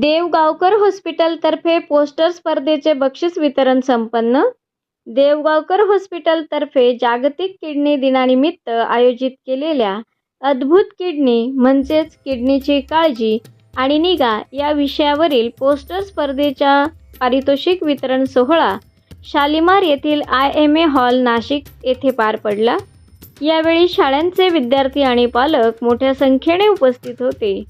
Deogaonkar हॉस्पिटलतर्फे poster स्पर्धेचे बक्षीस वितरण संपन्न. देवगावकर हॉस्पिटलतर्फे जागतिक किडनी दिनानिमित्त आयोजित केलेल्या अद्भुत किडनी म्हणजेच किडनीची काळजी आणि निगा या विषयावरील पोस्टर स्पर्धेच्या पारितोषिक वितरण सोहळा शालिमार येथील I M A hall Nashik येथे पार पडला. यावेळी शाळांचे विद्यार्थी आणि पालक मोठ्या संख्येने उपस्थित होते.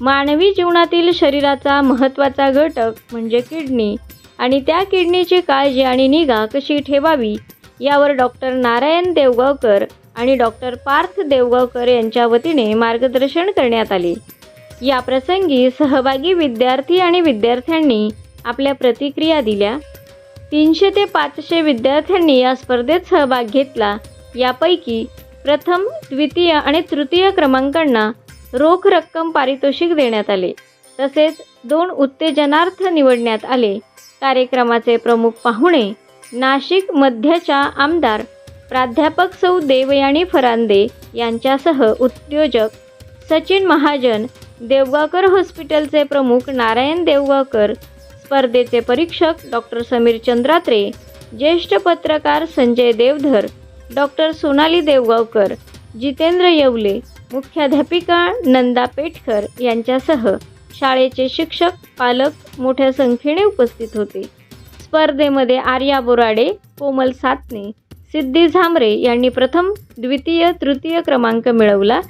मानवी जीवनातील शरीराचा महत्त्वाचा घटक म्हणजे किडनी. आणि त्या किडनीची काळजी आणि निगा कशी ठेवावी यावर डॉक्टर नारायण देवगावकर आणि डॉक्टर पार्थ देवगावकर यांच्या वतीने मार्गदर्शन करण्यात आले. या प्रसंगी सहभागी विद्यार्थी आणि विद्यार्थ्यांनी आपल्या प्रतिक्रिया दिल्या. तीनशे ते पाचशे विद्यार्थ्यांनी या स्पर्धेत सहभाग घेतला. यापैकी प्रथम द्वितीय आणि तृतीय क्रमांकांना रोख रक्कम पारितोषिक देण्यात आले. तसेच दोन उत्तेजनार्थ निवडण्यात आले. कार्यक्रमाचे प्रमुख पाहुणे नाशिक मध्यच्या आमदार प्राध्यापक सौ देवयानी फरांदे यांच्यासह उद्योजक सचिन महाजन देवगावकर हॉस्पिटलचे प्रमुख नारायण देवगावकर स्पर्धेचे परीक्षक डॉक्टर समीर चंद्रात्रे ज्येष्ठ पत्रकार संजय देवधर डॉक्टर सोनाली देवगावकर जितेंद्र येवले मुख्याध्यापिका नंदा पेटकर यांच्यासह शाळेचे शिक्षक पालक मोठ्या संख्येने उपस्थित होते. स्पर्धेमध्ये आर्या बोराडे कोमल सातने सिद्धी झांबरे यांनी प्रथम द्वितीय तृतीय क्रमांक मिळवला.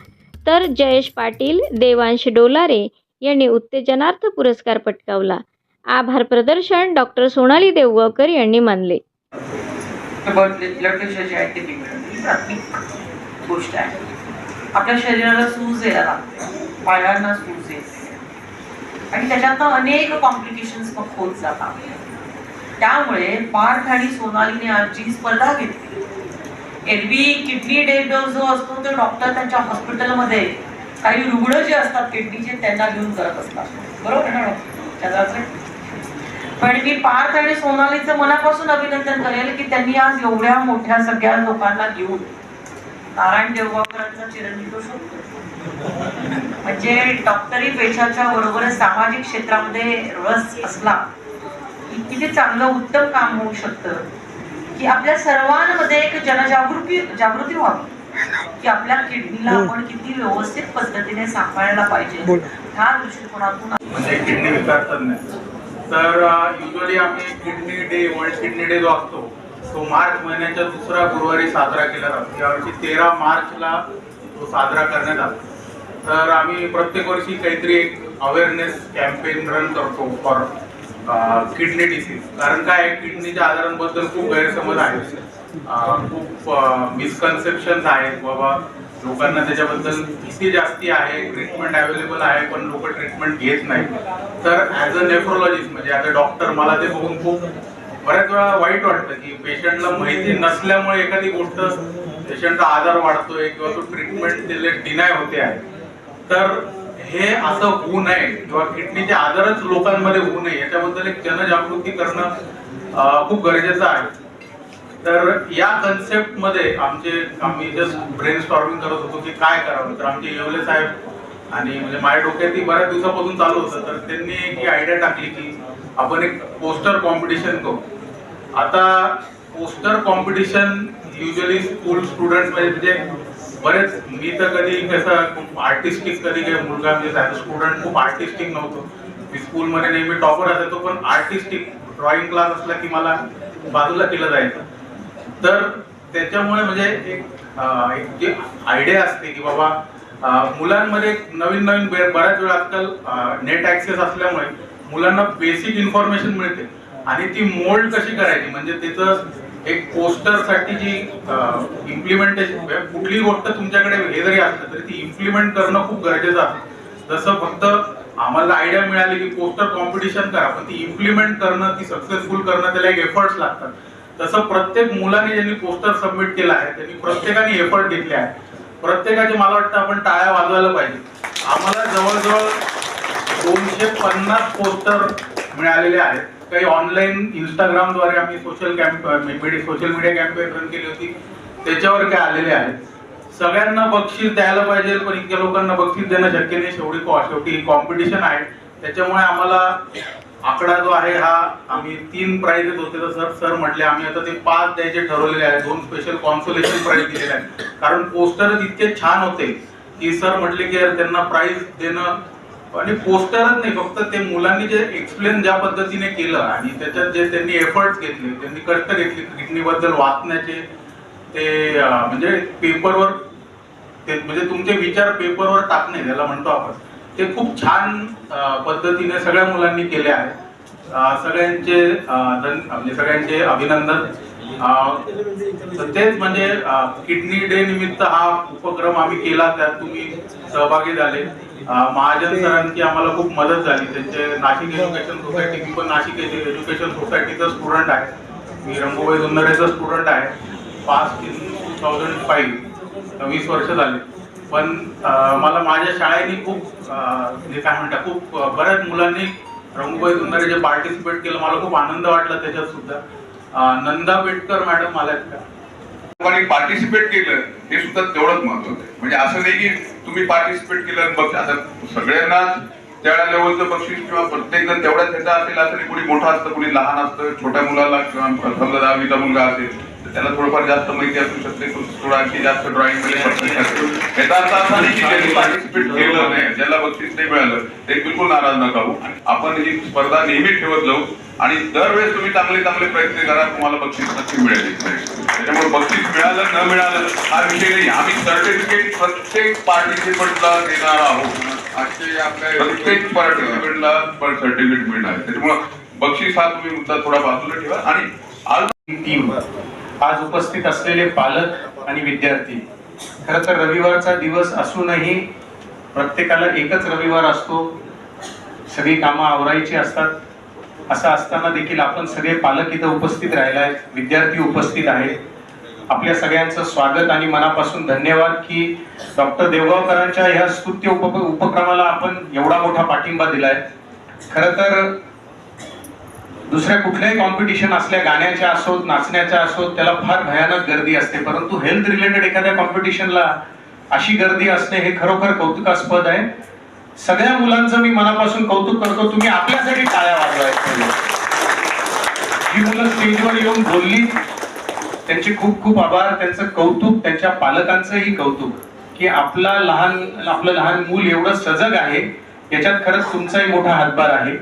तर जयेश पाटील देवांश डोलारे यांनी उत्तेजनार्थ पुरस्कार पटकावला. आभार प्रदर्शन डॉक्टर सोनाली देवगावकर यांनी मानले. गोष्ट आहे. आपल्या शरीराला सूज यायला लागते. पायांना सूज येते. आणि त्याच्यातनं अनेक कॉम्प्लिकेशन्स मग होत जातात. त्यामुळे पार्थ आणि सोनालीने आजची स्पर्धा घेतली एरवी किडनी डे जो असतो तो डॉक्टर त्यांच्या हॉस्पिटलमध्ये काही रुग्ण जे असतात किडनीचे त्यांना घेऊन करत असतात. बरोबर ना डॉक्टर पण मी पार्थ आणि सोनालीचं मनापासून अभिनंदन करेल की त्यांनी आज एवढ्या मोठ्या सगळ्या लोकांना घेऊन नारायण देवगावकरांचा चिरंजीव शोधतो म्हणजे डॉक्टरी पेशाच्या बरोबरच सामाजिक क्षेत्रामध्ये रस असला की किती चांगलं उत्तम काम होऊ शकतं की आपल्या सर्वांमध्ये एक जनजागृती जागृती व्हावी की आपल्या किडनीला आपण किती व्यवस्थित पद्धतीने सांभाळायला पाहिजे ह्या दृष्टिकोनातून म्हणजे किडनी विकार तज्ञ तर युजली आम्ही kidney day world kidney day जो असतो तो मार्च महिन्याच्या दुसऱ्या गुरुवारी साजरा केला जातो. यावर्षी तेरा मार्चला तो साजरा करण्यात आला. तर आम्ही प्रत्येक वर्षी काहीतरी एक अवेअरनेस कॅम्पेन रन करतो फॉर किडनी डिसीज कारण काय आहे, किडनीच्या आजारांबद्दल खूप गैरसमज आहे खूप मिसकन्सेप्शन्स आहेत. बाबा लोकांना त्याच्याबद्दल भीती जास्ती आहे ट्रीटमेंट अवेलेबल आहे पण लोक ट्रीटमेंट घेत नाही तर ॲज अ नेफ्रोलॉजिस्ट म्हणजे ॲज अ डॉक्टर मला ते बघून खूप बऱ्याच वेळा वाईट वाटतं की पेशंटला माहिती नसल्यामुळे एखादी गोष्ट पेशंटचा आजार वाढतोय किंवा तो ट्रीटमेंट दिले डिनाय होते आहे. तर हे असं होऊ नये किंवा किडनीचे आजारच लोकांमध्ये होऊ नये याच्याबद्दल एक जनजागृती करणं खूप गरजेचं आहे. तर या कन्सेप्टमध्ये आमचे आम्ही जस्ट ब्रेन स्टॉर्मिंग करत होतो की काय करावं. तर आमचे येवले साहेब आणि म्हणजे माझ्या डोक्यात ती बऱ्याच दिवसापासून चालू होतं तर त्यांनी एक ही आयडिया टाकली की आपण एक पोस्टर कॉम्पिटिशन करू. आता poster competition usually school student म्हणजे बरेच मी तर कधी कसं खूप आर्टिस्टिक कधी काही मुलगा म्हणजे स्टुडंट खूप आर्टिस्टिक नव्हतो. मी स्कूलमध्ये नेहमी टॉपर असायचो पण आर्टिस्टिक ड्रॉइंग क्लास असला की मला बाजूला केलं जायचं. तर त्याच्यामुळे म्हणजे एक जे एक जी आयडिया असते की बाबा मुलांमध्ये नवीन नवीन बऱ्याच वेळा आजकाल नेट ऍक्सेस असल्यामुळे मुलांना बेसिक इन्फॉर्मेशन मिळते. आणि ती मोल्ड कशी करायची? म्हणजे त्याचं एक पोस्टरसाठी जी इम्प्लिमेंटेशन म्हणजे कुठली गोष्ट तुमच्याकडे हे जरी असलं तरी ती इम्प्लिमेंट करणं खूप गरजेचं असतं जसं फक्त आम्हाला आयडिया मिळाली की पोस्टर कॉम्पिटिशन करा पण ती इम्प्लिमेंट करणं ती सक्सेसफुल करणं त्याला एक एफर्ट्स लागतात. तसं प्रत्येक मुलाने ज्यांनी पोस्टर सबमिट केला आहे त्यांनी प्रत्येकाने एफर्ट घेतले आहे. प्रत्येकाचे मला वाटतं आपण टाळ्या वाजवायला पाहिजे. आम्हाला जवळजवळ दोनशे पन्नास पोस्टर मिळालेले आहेत. काही ऑनलाईन इंस्टाग्रामद्वारे आम्ही social camp social media campaign run केली होती. त्याच्यावर काय आलेले आहेत. सगळ्यांना बक्षीस द्यायला पाहिजे पण इतक्या लोकांना बक्षीस देणं शक्य नाही. शेवटी को- शेवटी कॉम्पिटिशन आहे. त्याच्यामुळे आम्हाला आकडा जो आहे हा आम्ही तीन प्राईजेस होते. तर सर सर म्हटले आम्ही आता ते पाच द्यायचे ठरवलेले आहेत. दोन स्पेशल कॉन्सोलेशन प्राइज दिलेले आहे कारण पोस्टर इतके छान होते की सर म्हटले की यार त्यांना प्राइज देणं आणि पोस्टरच नाही फक्त ते मुलांनी जे एक्सप्लेन ज्या पद्धतीने केलं आणि त्याच्यात जे त्यांनी एफर्ट्स घेतले त्यांनी कष्ट घेतले किडनीबद्दल वाचण्याचे ते म्हणजे पेपरवर ते म्हणजे तुमचे विचार पेपरवर टाकणे ज्याला म्हणतो आपण ते खूप छान पद्धतीने सगळ्या मुलांनी केले आहे. सगळ्यांचे म्हणजे सगळ्यांचे अभिनंदन. तेच म्हणजे किडनी डे निमित्त हा उपक्रम आम्ही केला त्यात तुम्ही सहभागी झाले. महाजन सरांची आम्हाला खूप मदत झाली. त्यांचे नाशिक एज्युकेशन सोसायटी मी पण नाशिक एज्युकेशन सोसायटीचा स्टुडंट आहे. मी रंगोबाई जुन्नरेचा स्टुडंट आहे. पाच इन टू थाउजंड फाईव्ह वीस वर्ष झाले. पण मला माझ्या शाळेने खूप म्हणजे काय म्हणतात खूप बऱ्याच मुलांनी रंगोबाई जुन्नरे जे पार्टिसिपेट केलं. मला खूप आनंद वाटला त्याच्यात सुद्धा. नंदा बेटकर मॅडम आल्या का? लोकांनी पार्टिसिपेट केलं हे सुद्धा तेवढंच महत्वाचं आहे. म्हणजे असं नाही की तुम्ही पार्टिसिपेट केलं बघ आता सगळ्यांनाच त्या लेवलचं बक्षीस किंवा प्रत्येक जण तेवढ्याच ह्याचा असेल असं नाही कुणी मोठं असतं कुणी लहान असतं छोट्या मुलाला किंवा समजा दहावीचा मुलगा असेल तर त्याला थोडंफार जास्त माहिती असू शकते थोडं आणखी जास्त ड्रॉइंगमध्ये याचा अर्थ असा नाही की ज्यांनी पार्टिसिपेट केलं नाही ज्याला बक्षीस नाही मिळालं ते बिलकुल नाराज नका होऊ. आपण ही स्पर्धा नेहमी ठेवत जाऊ आणि दरवेळेस तुम्ही चांगले चांगले प्रयत्न करा तुम्हाला बक्षीस नक्की मिळेल त्याच्यामुळे बक्षीस मिळालं न मिळालं हा विषय नाही. आम्ही सर्टिफिकेट प्रत्येक पार्टिसिपंटला देणार आहोत. आपल्या प्रत्येक पार्टिसिपंटला सर्टिफिकेट मिळणार त्याच्यामुळे बक्षीस हा तुम्ही मुद्दा थोडा बाजूला ठेवा. आणि आज टीम आज उपस्थित असलेले पालक आणि विद्यार्थी खरं तर रविवारचा दिवस असूनही प्रत्येकाला एकच रविवार असतो. सगळी कामं आवरायची असतात. असं असताना देखील आपण सगळे पालक इथं उपस्थित राहिला आहेत. विद्यार्थी उपस्थित आहेत. आपल्या सगळ्यांचं स्वागत आणि मनापासून धन्यवाद की डॉक्टर देवगावकरांच्या ह्या स्तुत्य उप उपक्रमाला आपण एवढा मोठा पाठिंबा दिलाय. खरं तर दुसऱ्या कुठल्याही कॉम्पिटिशन असल्या गाण्याच्या असोत नाचण्याच्या असोत त्याला फार भयानक गर्दी असते. परंतु हेल्थ रिलेटेड एखाद्या कॉम्पिटिशनला अशी गर्दी असणे हे खरोखर कौतुकास्पद आहे. सगळ्या मुलांचं मी मनापासून कौतुक करतो तुम्ही आपल्यासाठी टाळ्या वाजवायचं ही मुलं. स्टेजवर येऊन बोलली त्यांचे खूप खूप आभार त्यांचं कौतुक त्यांच्या पालकांचंही कौतुक की आपला लहान आपलं लहान मूल एवढं सजग आहे याच्यात खरंच तुमचाही मोठा हातभार आहे.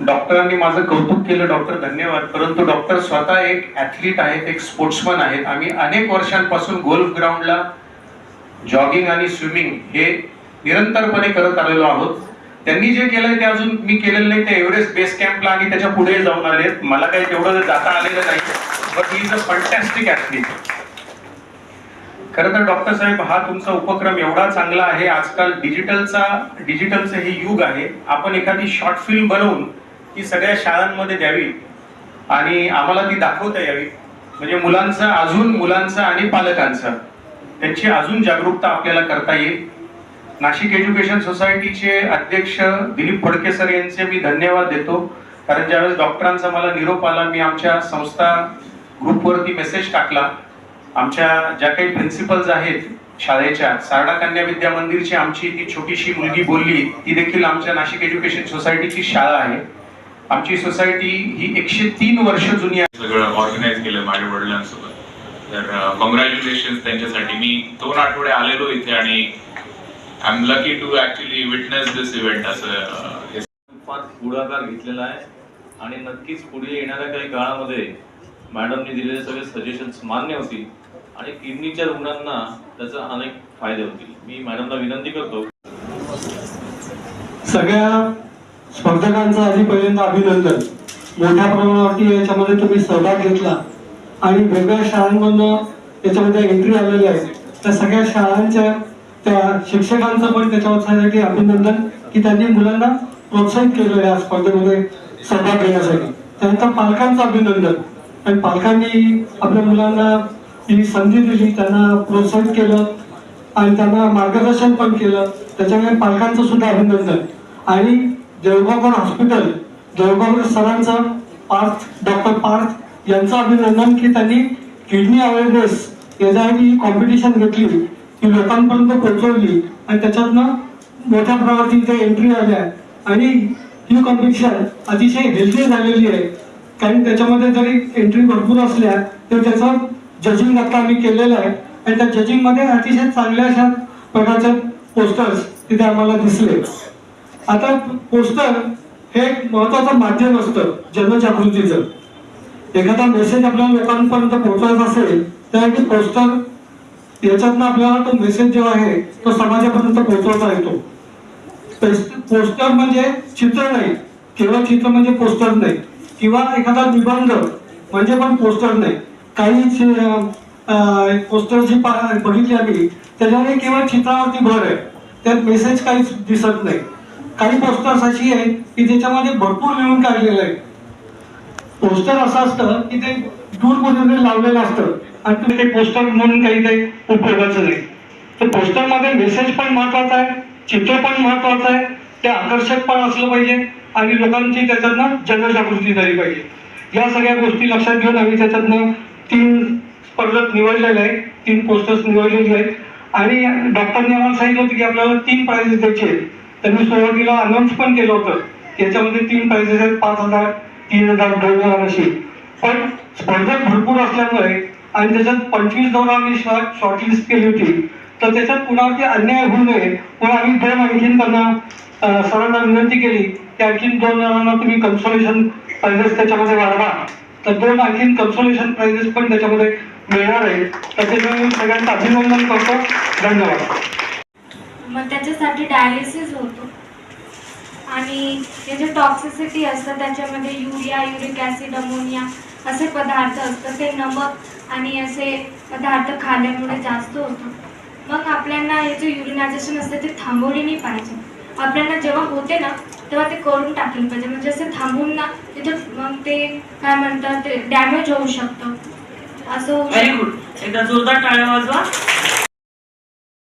डॉक्टरांनी माझं कौतुक केलं डॉक्टर धन्यवाद. परंतु डॉक्टर स्वतः एक ऍथलीट आहेत एक स्पोर्ट्समन आहेत. आम्ही अनेक वर्षांपासून गोल्फ ग्राउंडला जॉगिंग आणि स्विमिंग हे निरंतरपणे करत आलेलो आहोत. त्यांनी जे केलंय ते अजून मी केलेलं नाही ते एव्हरेस्ट बेस कॅम्पला आणि त्याच्या पुढे जाऊन आले मला काही तेवढं जाता आलेलं नाही. But he is a fantastic athlete खरं तर डॉक्टर साहेब हा तुमचा उपक्रम एवढा चांगला आहे. आजकाल डिजिटलचा डिजिटलचं हे युग आहे. आपण एखादी शॉर्ट फिल्म बनवून ती सगळ्या शाळांमध्ये द्यावी. आणि आम्हाला ती दाखवता यावी. म्हणजे मुलांचं अजून मुलांचं आणि पालकांचं. त्यांची अजून जागरूकता आपल्याला करता येईल. नाशिक एज्युकेशन सोसायटीचे अध्यक्ष दिलीप फडके सर यांचे मी धन्यवाद देतो. कारण ज्यावेळेस डॉक्टरांचा मला निरोप आला मी आमच्या संस्था ग्रुपवरती मेसेज टाकला. आमच्या ज्या काही प्रिन्सिपल्स आहेत शाळेच्या सारडा कन्या विद्या मंदिरची आमची ती छोटीशी मुलगी बोलली ती देखील आमच्या नाशिक एज्युकेशन सोसायटीची शाळा आहे. आमची सोसायटी ही एकशे तीन वर्ष जुनी आहे. सगळं ऑर्गनाईज केलं माझ्या वडिलांसोबत. तर uh, कॉंग्रॅच्युलेशन त्यांच्यासाठी. मी दोन आठवडे आलेलो इथे आणि I am lucky to actually witness this event असं फार पुढाकार घेतलेला आहे. आणि नक्कीच पुढे येणाऱ्या काही काळामध्ये मॅडमनी दिलेले सगळे सजेशन्स मान्य होतील. आणि किडनीच्या रुग्णांना त्याचा अनेक फायदे होतील. मी मॅडमला विनंती करतो. सगळ्या स्पर्धकांचं आधी पहिल्यांदा अभिनंदन. मोठ्या प्रमाणावरती याच्यामध्ये तुम्ही सहभाग घेतला. आणि वेगवेगळ्या शाळांमधनं याच्यामध्ये एंट्री आलेली आहे. त्या सगळ्या शाळांच्या त्या शिक्षकांचं पण त्याच्यासाठी अभिनंदन की त्यांनी मुलांना प्रोत्साहित केलं या स्पर्धेमध्ये सहभाग घेण्यासाठी. त्यानंतर पालकांचं अभिनंदन. आणि पालकांनी आपल्या मुलांना ही संधी दिली त्यांना प्रोत्साहित केलं आणि त्यांना मार्गदर्शन पण केलं. त्याच्यामुळे पालकांचं सुद्धा अभिनंदन. आणि जळगावकर हॉस्पिटल जळगावकर सरांचं पार्थ डॉक्टर पार्थ यांचं अभिनंदन की त्यांनी किडनी अवेअरनेस याच्यासाठी कॉम्पिटिशन घेतली. ती लोकांपर्यंत पोहोचवली आणि त्याच्यातनं मोठ्या प्रमाणात इथे एंट्री आल्या. आणि ही कॉम्पिटिशन अतिशय हेल्दी झालेली आहे. कारण त्याच्यामध्ये जरी एंट्री भरपूर असल्या तर त्याचं जजिंग आता आम्ही केलेलं आहे. आणि त्या जजिंगमध्ये अतिशय चांगल्या अशा प्रकारचे पोस्टर्स तिथे आम्हाला दिसले. आता पोस्टर हे एक महत्वाचं माध्यम असतं जनजागृतीचं. एखादा मेसेज आपल्या लोकांपर्यंत पोहोचवायचा असेल त्यासाठी पोस्टर याच्यातनं आपल्याला तो मेसेज जो आहे तो समाजापर्यंत पोहोचवता येतो. पोस्टर म्हणजे चित्र नाही. केवळ चित्र म्हणजे पोस्टर नाही. किंवा एखादा निबंध म्हणजे पण पोस्टर नाही. काही पोस्टर जी बघितली आम्ही त्याच्याने केवळ चित्रावरती भर आहे. त्यात मेसेज काहीच दिसत नाही. काही पोस्टर्स अशी आहेत की त्याच्यामध्ये भरपूर लिहून काढलेलं आहे. पोस्टर असं असतं की ते दूरपर्यंत लावलेलं असतं आणि तुम्ही ते पोस्टर म्हणून काही काही उपयोगाचं नाही. तर पोस्टरमध्ये मेसेज पण महत्त्वाचा आहे चित्र पण महत्वाचं आहे ते आकर्षक पण असलं पाहिजे आणि लोकांची त्याच्यातनं जनजागृती झाली पाहिजे. या सगळ्या गोष्टी लक्षात घेऊन आम्ही त्याच्यातनं तीन स्पर्धक निवडलेलं आहेत तीन पोस्टर्स निवडलेले आहेत. आणि डॉक्टरने आम्हाला सांगितलं होतं की आपल्याला तीन प्राइजेस द्यायचे आहेत. त्यांनी सुरुवातीला अनाऊन्स पण केलं होतं. याच्यामध्ये तीन प्राइजेस आहेत पाच हजार तीन हजार दोन हजार अशी पण स्पर्धक भरपूर असल्यामुळे आणि त्याच्यात पंचवीस दोन आम्ही शॉर्टलिस्ट केली होती तर त्याच्यात कुणावरती अन्याय होऊ नये म्हणून आम्ही दोन आणखीन त्यांना सरांना विनंती केली की आणखीन दोन जणांना तुम्ही कन्सोलेशन प्राइजेस त्याच्यामध्ये वाढवा. तर दोन आणखीन कन्सोलेशन प्राइजेस पण त्याच्यामध्ये मिळणार आहे तर त्याच्यामुळे मी सगळ्यांचं अभिनंदन करतो. धन्यवाद. मग त्याच्यासाठी डायलिसिस होतो. आणि हे जे टॉक्सिसिटी असतं त्याच्यामध्ये युरिया युरिक ॲसिड अमोनिया असे पदार्थ असतात. ते नमक आणि असे पदार्थ खाल्ल्यामुळे जास्त होतं मग आपल्याला हे जे युरिनायझेशन असतं ते थांबवले नाही पाहिजे. आपल्याला जेव्हा होते ना तेव्हा ते करून टाकलं पाहिजे. म्हणजे असे थांबून ना तिथे मग ते काय म्हणतात ते डॅमेज होऊ शकतं. असं होऊ व्हेरी शकतं गुड एकदा जोरदार टाळ्या वाजवा.